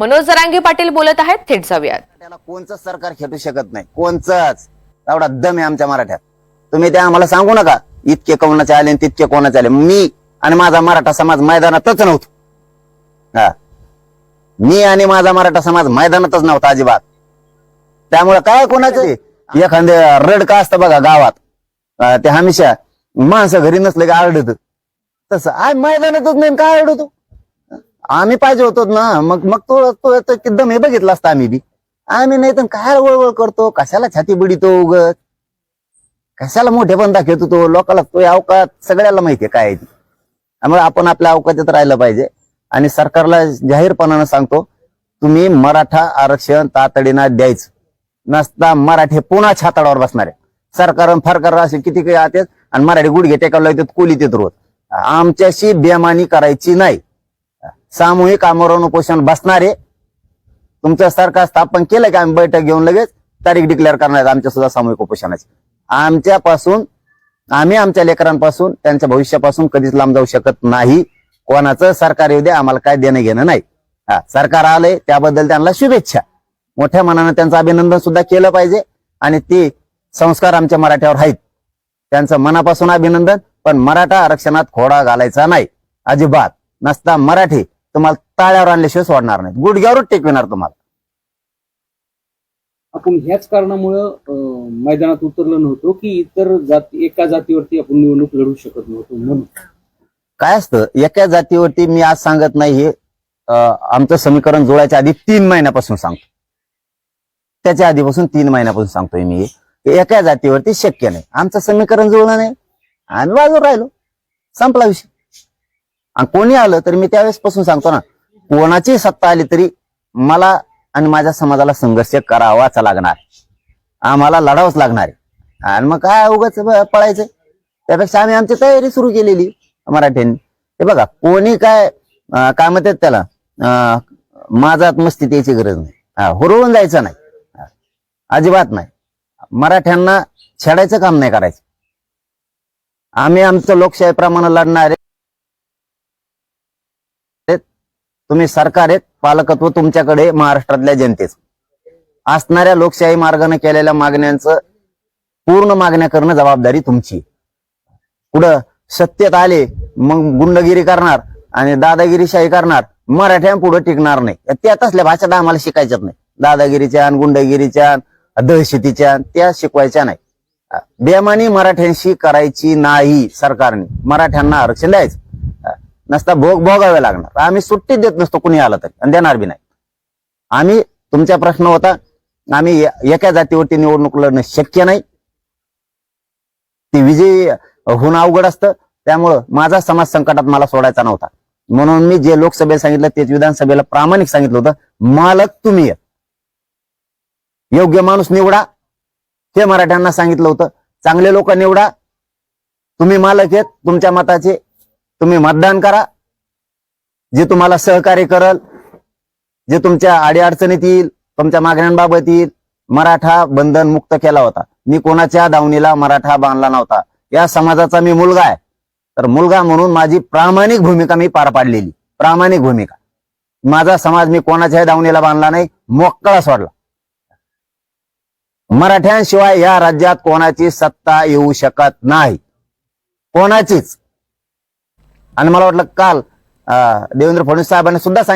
मनोज जरांगे पाटील बोलत आहेत थेट जाऊयात. त्याला कोणचंच सरकार खेटू शकत नाही? कोणचंच? एवढा दम आहे आमच्या मराठ्यात. तुम्ही ते आम्हाला सांगू नका. इतके कोणाचे आले आणि तितके कोणाचे आले. मी आणि माझा मराठा समाज मैदानातच नव्हतो. हा. मी आणि माझा मराठा समाज मैदानातच नव्हता अजिबात. त्यामुळे काय कोणाचे? ते? एखादे रड का असतं बघा गावात. ते हमेशा माणसं घरी नसले का आरडत. तसं. आय मैदानातच नाही काय आरडतो? आम्ही पाहिजे होतो ना मग मग तो तो एकदम हे बघितला असता आम्ही बी. आम्ही नाही तर काय वळवळ करतो? कशाला छाती बिडितो उगत? कशाला मोठे पण दाखवतो तो? लोकाला तो अवकात सगळ्याला माहितीये काय आहे ती. त्यामुळे आपण आपल्या अवकाशात राहिलं पाहिजे. आणि सरकारला जाहीरपणानं सांगतो तुम्ही मराठा आरक्षण तातडीनं द्यायचं. नसता मराठे पुन्हा छाताडावर बसणार आहे. सरकार फरकार असे किती काही आते आणि मराठी गुडघे टेकावला येतात कोली येत रोज. आमच्याशी बेमानी करायची नाही. सामूहिक आमरण उपोषण बसणारे. तुमचं सरकार स्थापन केलं की आम्ही बैठक घेऊन लगेच तारीख डिक्लेअर करणार आहेत आमच्या सुद्धा सामूहिक उपोषणाची. आमच्यापासून आम्ही आमच्या लेकरांपासून त्यांच्या भविष्यापासून कधीच लांब जाऊ शकत नाही. कोणाचं सरकार येऊ दे आम्हाला काय देणं घेणं नाही. हा सरकार आलंय त्याबद्दल त्यांना शुभेच्छा. मोठ्या मनानं त्यांचं अभिनंदन सुद्धा केलं पाहिजे आणि ते संस्कार आमच्या मराठ्यावर आहेत. त्यांचं मनापासून अभिनंदन पण मराठा आरक्षणात खोडा घालायचा नाही. अजिबात. नसता मराठी. तुम्हाला ताळ्यावर आणल्याशिवाय सोडणार नाही गुडघ्यावरच टेकविणार तुम्हाला. आपण ह्याच कारणामुळं अं, मैदानात उतरलो नव्हतो की इतर जाती एका जातीवरती आपण निवडणूक लढू शकत नव्हतो म्हणून. काय असतं एका जातीवरती मी आज सांगत नाही हे अं, आमचं समीकरण जुळायच्या आधी तीन महिन्यापासून सांगतो. त्याच्या आधीपासून तीन महिन्यापासून सांगतोय मी हे. की एका जातीवरती शक्य नाही. आमचं समीकरण जुळलं नाही. आम्ही बाजूला राहिलो. संपला विषय. आणि कोणी आलं तरी मी त्यावेळेस पासून सांगतो ना कोणाची सत्ता आली तरी मला आणि माझ्या समाजाला संघर्ष करावाच लागणार. आम्हाला लढावंच लागणार आहे. आणि मग काय उगाच पळायचं? त्यापेक्षा आम्ही आमची तयारी सुरू केलेली मराठ्यांनी. हे बघा कोणी काय काय म्हणतात त्याला माझा माझात मस्ती द्यायची गरज नाही. हा, जायचं नाही. अजिबात नाही. मराठ्यांना छेडायचं काम नाही करायचं. आम्ही आमचं लोकशाहीप्रमाणे लढणार आहे तुम्ही सरकार आहेत पालकत्व तुमच्याकडे महाराष्ट्रातल्या जनतेच. असणाऱ्या लोकशाही मार्गाने केलेल्या मागण्यांचं पूर्ण मागण्या करणं जबाबदारी तुमची आहे. पुढं सत्तेत आले मग गुंडगिरी करणार आणि दादागिरीशाही करणार मराठ्या पुढे टिकणार नाही. त्या तसल्या भाषा आम्हाला शिकायच्याच नाही. दादागिरीच्या गुंडगिरीच्या दहशतीच्या त्या शिकवायच्या नाही. बेमानी मराठ्यांशी करायची नाही सरकारने. मराठ्यांना आरक्षण द्यायचं. नसता भोग भोगावे लागणार. आम्ही सुट्टी देत नसतो कुणी आलं तरी. आणि देणार बी नाही. आम्ही तुमचा प्रश्न होता आम्ही एका जातीवरती निवडणूक लढणं शक्य नाही. ती विजयी होणं अवघड असतं. त्यामुळं माझा समाज संकटात मला सोडायचा नव्हता. म्हणून मी जे लोकसभेला सांगितलं तेच विधानसभेला प्रामाणिक सांगितलं होतं मालक तुम्ही योग्य माणूस निवडा. हे मराठ्यांना सांगितलं होतं. चांगले लोक निवडा. तुम्ही मालक आहेत तुमच्या मताचे. तुम्ही मतदान करा. जे तुम्हाला सहकार्य करल जे तुमच्या अडीअडचणीत येईल तुमच्या मागण्यांबाबत येईल मराठा बंधन मुक्त केला होता. मी कोणाच्या दावणीला मराठा बांधला नव्हता. या समाजाचा मी मुलगा आहे. तर मुलगा म्हणून माझी प्रामाणिक भूमिका मी पार पाडलेली. प्रामाणिक भूमिका. माझा समाज मी कोणाच्याही दावणीला बांधला नाही. मोकळा सोडला. मराठ्यांशिवाय या राज्यात कोणाची सत्ता येऊ शकत नाही. कोणाचीच. आणि मला वाटलं काल देवेंद्र फडणवीस साहेबांनी सुद्धा सांगितलं